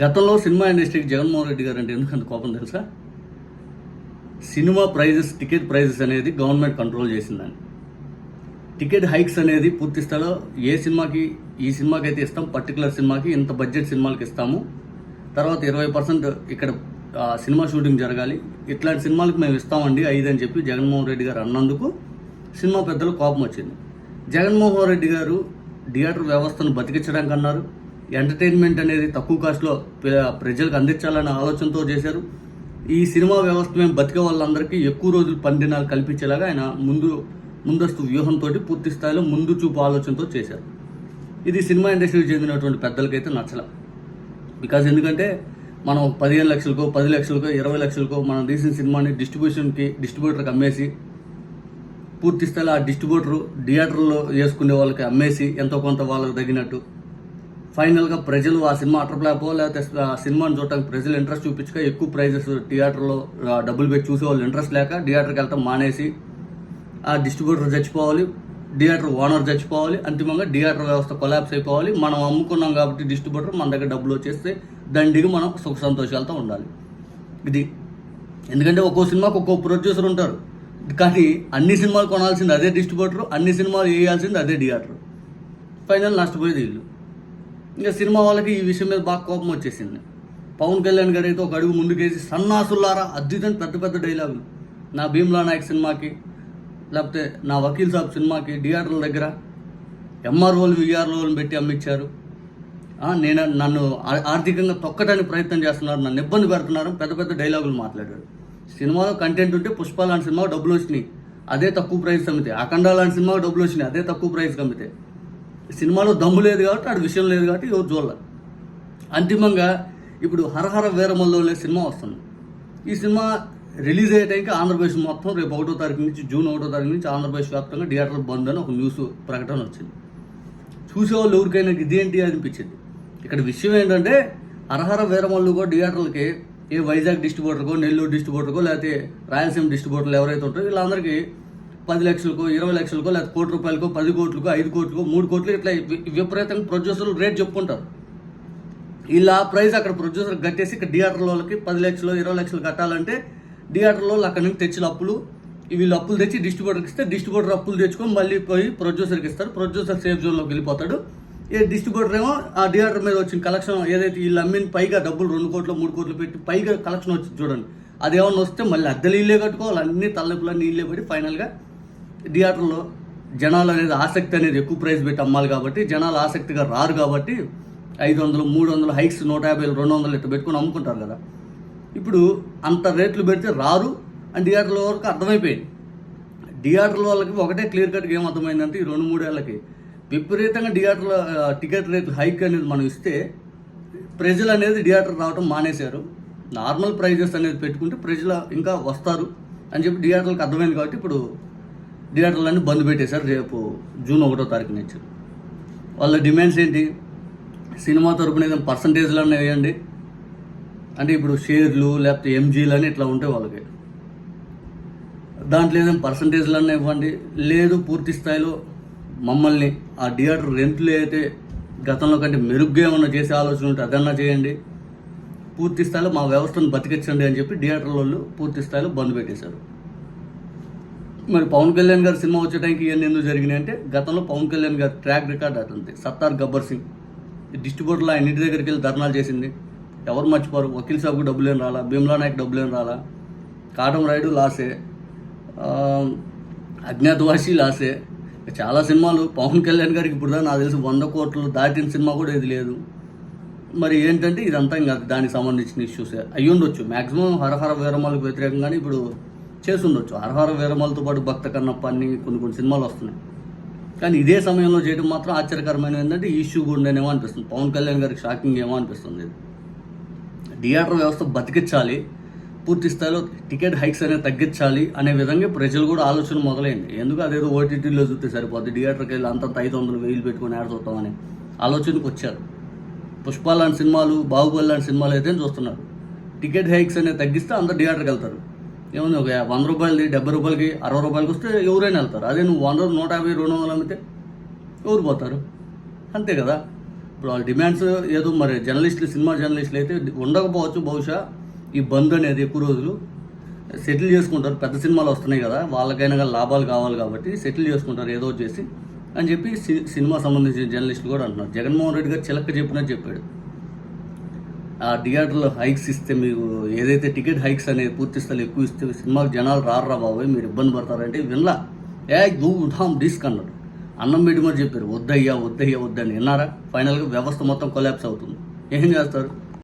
గతంలో సినిమా ఇండస్ట్రీకి జగన్మోహన్ రెడ్డి గారు అంటే ఎందుకంత కోపం తెలుసా? సినిమా ప్రైజెస్ టికెట్ ప్రైజెస్ అనేది గవర్నమెంట్ కంట్రోల్ చేసిందని. టికెట్ హైక్స్ అనేది పూర్తి స్థాయిలో ఏ సినిమాకి ఈ సినిమాకి అయితే ఇస్తాం పర్టికులర్ సినిమాకి ఇంత బడ్జెట్ సినిమాలకి ఇస్తాము. తర్వాత ఇరవై పర్సెంట్ ఇక్కడ సినిమా షూటింగ్ జరగాలి. ఇట్లాంటి సినిమాలకు మేము ఇస్తామండి ఐదు అని చెప్పి జగన్మోహన్ రెడ్డి గారు అన్నందుకు సినిమా పెద్దలు కోపం వచ్చింది. జగన్మోహన్ రెడ్డి గారు థియేటర్ వ్యవస్థను బతికించడానికి అన్నారు ఎంటర్టైన్మెంట్ అనేది తక్కువ కాస్ట్లో ప్ర- ప్రజలకు అందించాలనే ఆలోచనతో చేశారు. ఈ సినిమా వ్యవస్థ మేము బతికే వాళ్ళందరికీ ఎక్కువ రోజులు పనిదినాలు కల్పించేలాగా ఆయన ముందు ముందస్తు వ్యూహంతో పూర్తి స్థాయిలో ముందు చూపు ఆలోచనతో చేశారు. ఇది సినిమా ఇండస్ట్రీకి చెందినటువంటి పెద్దలకైతే నచ్చల. బికాజ్ ఎందుకంటే మనం పదిహేను లక్షలకో పది లక్షలకో ఇరవై లక్షలకో మనం తీసిన సినిమాని డిస్ట్రిబ్యూషన్కి డిస్ట్రిబ్యూటర్కి అమ్మేసి పూర్తి స్థాయిలో ఆ డిస్ట్రిబ్యూటర్ థియేటర్లో వేసుకునే వాళ్ళకి అమ్మేసి ఎంతో కొంత వాళ్ళకి తగినట్టు ఫైనల్గా ప్రజలు ఆ సినిమా అట్రప్లాపో లేకపోతే ఆ సినిమాని చూడటానికి ప్రజలు ఇంట్రెస్ట్ చూపించక ఎక్కువ ప్రైజెస్ థియేటర్లో డబ్బులు పెట్టి చూసేవాళ్ళు ఇంట్రెస్ట్ లేక థియేటర్కి వెళ్తాం మానేసి ఆ డిస్ట్రిబ్యూటర్ చచ్చిపోవాలి థియేటర్ ఓనర్ చచ్చిపోవాలి అంతిమంగా థియేటర్ వ్యవస్థ కొలాప్స్ అయిపోవాలి. మనం అమ్ముకున్నాం కాబట్టి డిస్ట్రిబ్యూటర్ మన దగ్గర డబ్బులు వచ్చేస్తే దండిగా మనం సుఖ సంతోషాలతో ఉండాలి. ఇది. ఎందుకంటే ఒక్కో సినిమాకి ఒక్కో ప్రొడ్యూసర్ ఉంటారు. కానీ అన్ని సినిమాలు కొనాల్సింది అదే డిస్ట్రిబ్యూటర్ అన్ని సినిమాలు వేయాల్సింది అదే థియేటర్. ఫైనల్ నష్టపోయేది వీళ్ళు. ఇంకా సినిమా వాళ్ళకి ఈ విషయం మీద బాగా కోపం వచ్చేసింది. పవన్ కళ్యాణ్ గారు అయితే ఒక అడుగు ముందుకేసి సన్నాసుల్లారా అద్దితం పెద్ద పెద్ద డైలాగులు. నా భీమ్లా నాయక్ సినిమాకి లేకపోతే నా వకీల్ సాబ్ సినిమాకి థియేటర్ల దగ్గర ఎంఆర్ఓలు విఆర్ఓలు పెట్టి అమ్మిచ్చారు. నేను నన్ను ఆర్థికంగా తొక్కడానికి ప్రయత్నం చేస్తున్నారు నన్ను ఇబ్బంది పెడుతున్నారు పెద్ద పెద్ద డైలాగులు మాట్లాడాడు సినిమాలో కంటెంట్ ఉంటే పుష్ప లాంటి సినిమాకు డబ్బులు వచ్చినాయి. అదే తక్కువ ప్రైస్ అమ్మితే అఖండ లాంటి సినిమాకు డబ్బులు వచ్చినాయి అదే తక్కువ ప్రైస్ అమ్మితే. సినిమాలో దమ్ము లేదు కాబట్టి ఆడు విషయం లేదు కాబట్టి ఎవరు చూడలేదు అంతిమంగా ఇప్పుడు హరహర వీరమల్లో అనే సినిమా వస్తుంది. ఈ సినిమా రిలీజ్ అయ్యే టైంకి ఆంధ్రప్రదేశ్ మొత్తం రేపు ఒకటో తారీఖు నుంచి జూన్ ఒకటో తారీఖు నుంచి ఆంధ్రప్రదేశ్ వ్యాప్తంగా థియేటర్ బంద్ అని ఒక న్యూస్ ప్రకటన వచ్చింది. చూసేవాళ్ళు ఎవరికైనా ఇదేంటి అనిపించింది? ఇక్కడ విషయం ఏంటంటే అర్హర వీరమల్లు కూడా థియేటర్లకి ఏ వైజాగ్ డిస్ట్రిబ్యూటర్కో నెల్లూరు డిస్ట్రిబ్యూటర్కో లేకపోతే రాయలసీమ డిస్ట్రిబ్యూటర్లు ఎవరైతే ఉంటారో వీళ్ళందరికీ పది లక్షలకో ఇరవై లక్షలకో లేకపోతే కోటి రూపాయలకో పది కోట్లకో ఐదు కోట్లకో మూడు కోట్లు ఇట్లా విపరీతంగా ప్రొడ్యూసర్లు రేట్ చెప్పుకుంటారు. ఇలా ప్రైస్ అక్కడ ప్రొడ్యూసర్ కట్టేసి ఇక్కడ థియేటర్ వాళ్ళకి పది లక్షలు ఇరవై లక్షలు కట్టాలంటే థియేటర్లో వాళ్ళు అక్కడ నుంచి తెచ్చిన అప్పులు వీళ్ళు అప్పులు తెచ్చి డిస్ట్రిబ్యూటర్కి ఇస్తే డిస్ట్రిబ్యూటర్ అప్పులు తెచ్చుకొని మళ్ళీ పోయి ప్రొడ్యూసర్కి ఇస్తారు. ప్రొడ్యూసర్ సేఫ్ జోన్లోకి వెళ్ళిపోతాడు. ఏ డిస్ట్రిబ్యూటర్ ఏమో ఆ థియేటర్ మీద వచ్చిన కలెక్షన్ ఏదైతే వీళ్ళు అమ్మిన పైగా డబ్బులు రెండు కోట్లు మూడు కోట్లు పెట్టి పైగా కలెక్షన్ వచ్చింది చూడండి. అది ఏమన్నా వస్తే మళ్ళీ అద్దెలు ఇల్లే కట్టుకోవాలి. అన్ని తలనొప్పులన్నీ ఇల్లే పడి ఫైనల్గా థియేటర్లో జనాలు అనేది ఆసక్తి అనేది ఎక్కువ ప్రైస్ పెట్టి అమ్మాలి కాబట్టి జనాలు ఆసక్తిగా రారు కాబట్టి ఐదు వందలు మూడు వందలు హైక్స్ నూట యాభై రెండు వందలు ఇట్లా పెట్టుకొని అమ్ముకుంటారు కదా. ఇప్పుడు అంత రేట్లు పెడితే రారు అని థియేటర్ల వరకు అర్థమైపోయింది. థియేటర్ల వాళ్ళకి ఒకటే క్లియర్ కట్గా ఏం అర్థమైందంటే ఈ రెండు మూడేళ్ళకి విపరీతంగా థియేటర్ల టికెట్ రేట్లు హైక్ అనేది మనం ఇస్తే ప్రజలు అనేది థియేటర్ రావడం మానేశారు. నార్మల్ ప్రైజెస్ అనేది పెట్టుకుంటే ప్రజలు ఇంకా వస్తారు అని చెప్పి థియేటర్లకు అర్థమైంది కాబట్టి ఇప్పుడు థియేటర్లన్నీ బంద్ పెట్టేశారు రేపు జూన్ ఒకటో తారీఖు నుంచి. వాళ్ళ డిమాండ్స్ ఏంటి? సినిమా తరపున ఏదైనా పర్సంటేజ్లు అన్నీ వేయండి. అంటే ఇప్పుడు షేర్లు లేకపోతే ఎంజీలు అని ఇట్లా ఉంటాయి వాళ్ళకి. దాంట్లో ఏదైనా పర్సంటేజ్లు అన్నీ ఇవ్వండి. లేదు పూర్తి స్థాయిలో మమ్మల్ని ఆ థియేటర్ రెంట్లు అయితే గతంలో కంటే మెరుగ్గా ఏమన్నా చేసే ఆలోచన ఉంటే అదన్నా చేయండి. పూర్తి స్థాయిలో మా వ్యవస్థను బతికించండి అని చెప్పి థియేటర్ వాళ్ళు పూర్తి స్థాయిలో బంద్ పెట్టేశారు. మరి పవన్ కళ్యాణ్ గారి సినిమా వచ్చే టైంకి ఇవన్నీ ఎందుకు జరిగినాయి అంటే గతంలో పవన్ కళ్యాణ్ గారి ట్రాక్ రికార్డ్ అటుంది సత్తార్ గబ్బర్ సింగ్. డిస్ట్రిబ్యూటర్లు ఆయన ఇంటి దగ్గరికి వెళ్ళి ధర్నాలు చేసింది. ఎవరు మర్చిపోరు. వకీల్ సాబ్కు డబ్బులు ఏం రాలా? భీమ్లా నాయక్ డబ్బులు ఏం రాలా? కాటం రాయుడు లాసే. అజ్ఞాతవాసి లాసే. చాలా సినిమాలు. పవన్ కళ్యాణ్ గారికి ఇప్పుడు నాకు తెలిసి వంద కోట్లు దాటిన సినిమా కూడా ఇది లేదు. మరి ఏంటంటే ఇదంతా ఇంకా దానికి సంబంధించిన ఇష్యూసే అయ్యి ఉండొచ్చు మ్యాక్సిమం హరహర విరమాలకు వ్యతిరేకంగానే ఇప్పుడు చేసుండొచ్చు హరహర వీరమలతో పాటు భక్త కన్నప్ప అన్ని కొన్ని కొన్ని సినిమాలు వస్తున్నాయి. కానీ ఇదే సమయంలో చేయడం మాత్రం ఆశ్చర్యకరమైన ఏంటంటే ఈ ఇష్యూ ఉండేనేమో అనిపిస్తుంది. పవన్ కళ్యాణ్ గారికి షాకింగ్ ఏమో అనిపిస్తుంది. థియేటర్ వ్యవస్థ బతికించాలి పూర్తి స్థాయిలో టికెట్ హైక్స్ అనేది తగ్గించాలి అనే విధంగా ప్రజలు కూడా ఆలోచన మొదలైంది. ఎందుకు అదేదో ఓటీటీలో చూస్తే సరిపోద్ది థియేటర్కి వెళ్ళి అంతంత ఐదు వందలు వెయ్యిలు పెట్టుకొని ఆడ చూస్తామని ఆలోచనకు వచ్చారు. పుష్ప లాంటి సినిమాలు బాహుబలి లాంటి సినిమాలు అయితే చూస్తున్నారు. టికెట్ హైక్స్ అనేది తగ్గిస్తే అందరు థియేటర్కి వెళ్తారు. ఏముంది ఒక వంద రూపాయలది డెబ్బై రూపాయలకి అరవై రూపాయలకి వస్తే ఎవరైనా వెళ్తారు. అదే నువ్వు వంద నూట యాభై రెండు వందలు అమ్మితే ఎవరు పోతారు? అంతే కదా. ఇప్పుడు వాళ్ళ డిమాండ్స్ ఏదో మరి జర్నలిస్టులు సినిమా జర్నలిస్టులు అయితే ఉండకపోవచ్చు. బహుశా ఈ బంద్ అనేది ఎక్కువ రోజులు సెటిల్ చేసుకుంటారు. పెద్ద సినిమాలు వస్తున్నాయి కదా వాళ్ళకైనా లాభాలు కావాలి కాబట్టి సెటిల్ చేసుకుంటారు ఏదో చేసి అని చెప్పి సి- సినిమా సంబంధించిన జర్నలిస్టులు కూడా అంటున్నారు. జగన్మోహన్ రెడ్డి గారు చిలక చెప్పినట్టు చెప్పాడు. ఆ థియేటర్లో హైక్స్ ఇస్తే మీరు ఏదైతే టికెట్ హైక్స్ అనేది పూర్తి స్థాయి ఎక్కువ ఇస్తే సినిమాకి జనాలు రారా బాబోయ్ మీరు ఇబ్బంది పడతారంటే వినలా. ఏ దూ ధామ్ డిస్క్ అన్నాడు. అన్నం పెట్టి మరి చెప్పారు వద్దయ్యా వద్దయ్యా వద్దని. విన్నారా? ఫైనల్గా వ్యవస్థ మొత్తం కొలాప్స్ అవుతుంది. ఏం చేస్తారు?